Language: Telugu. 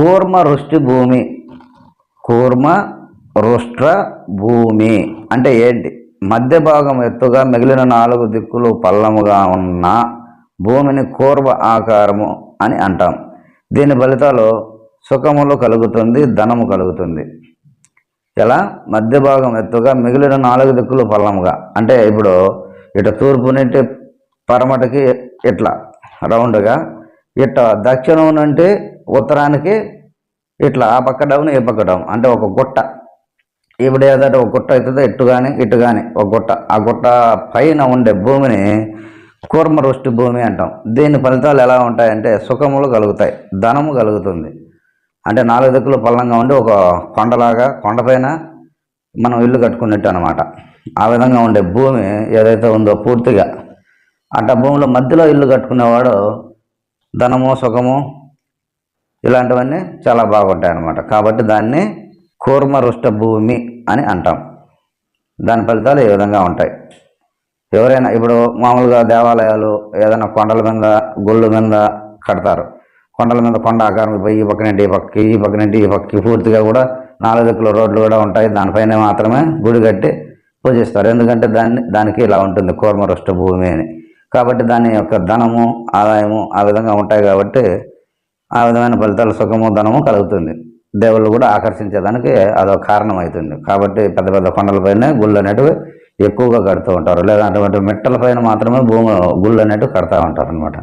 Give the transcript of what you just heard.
కూర్మ రుష్టి భూమి. కూర్మ రుష్ట్ర భూమి. అంటే ఏంటి? మధ్య భాగం ఎత్తుగా మిగిలిన నాలుగు దిక్కులు పల్లముగా ఉన్న భూమిని కూర్మ ఆకారము అని అంటాం. దీని ఫలితాలు సుఖములు కలుగుతుంది ధనము కలుగుతుంది. ఎలా? మధ్య భాగం ఎత్తుగా మిగిలిన నాలుగు దిక్కులు పల్లముగా. అంటే ఇప్పుడు ఇటు తూర్పు నుండి పరమటికి ఇట్లా రౌండ్గా ఇట్ట దక్షిణం నుండి ఉత్తరానికి ఇట్లా ఆ పక్క డౌన్ ఈ పక్క డౌన్. అంటే ఒక గుట్ట. ఇప్పుడు ఏదంటే ఒక గుట్ట అవుతుందో ఇటు కానీ ఇటు కానీ ఒక గుట్ట. ఆ గుట్ట పైన ఉండే భూమిని కూర్మ రుష్టి భూమి అంటాం. దీని ఫలితాలు ఎలా ఉంటాయంటే సుఖములు కలుగుతాయి ధనము కలుగుతుంది. అంటే నాలుగు దిక్కులు పల్లంగా ఉండి ఒక కొండలాగా కొండపైన మనం ఇల్లు కట్టుకున్నట్టు అనమాట ఆ విధంగా ఉండే భూమి ఏదైతే ఉందో పూర్తిగా. అట్ట భూమిలో మధ్యలో ఇల్లు కట్టుకునేవాడు ధనము సుఖము ఇలాంటివన్నీ చాలా బాగుంటాయి అన్నమాట కాబట్టి దాన్ని కూర్మ రుష్ట భూమి అని అంటాం. దాని ఫలితాలు ఈ విధంగా ఉంటాయి? ఎవరైనా ఇప్పుడు మామూలుగా దేవాలయాలు ఏదైనా కొండల మీద గుళ్ళ మీద కడతారు. కొండల మీద కొండ ఆకారం పోయి ఈ పక్క నుండి ఈ పక్కకి ఈ పక్క నుండి ఈ పక్కకి పూర్తిగా కూడా నాలుగు దిక్కుల రోడ్లు కూడా ఉంటాయి. దానిపైన మాత్రమే గుడి కట్టి పూజిస్తారు. ఎందుకంటే దాన్ని దానికి ఇలా ఉంటుంది కూర్మ రుష్ట భూమి అని. కాబట్టి దాని యొక్క ధనము ఆదాయము ఆ విధంగా ఉంటాయి కాబట్టి ఆ విధమైన ఫలితాలు సుఖము ధనము కలుగుతుంది. దేవుళ్ళు కూడా ఆకర్షించేదానికి అదొక కారణం అవుతుంది కాబట్టి పెద్ద పెద్ద కొండలపైన గుళ్ళు అనేటివి ఎక్కువగా కడుతూ ఉంటారు. లేదా అటువంటి మిట్టల పైన మాత్రమే భూమి గుళ్ళు అనేటివి కడతా ఉంటారు అనమాట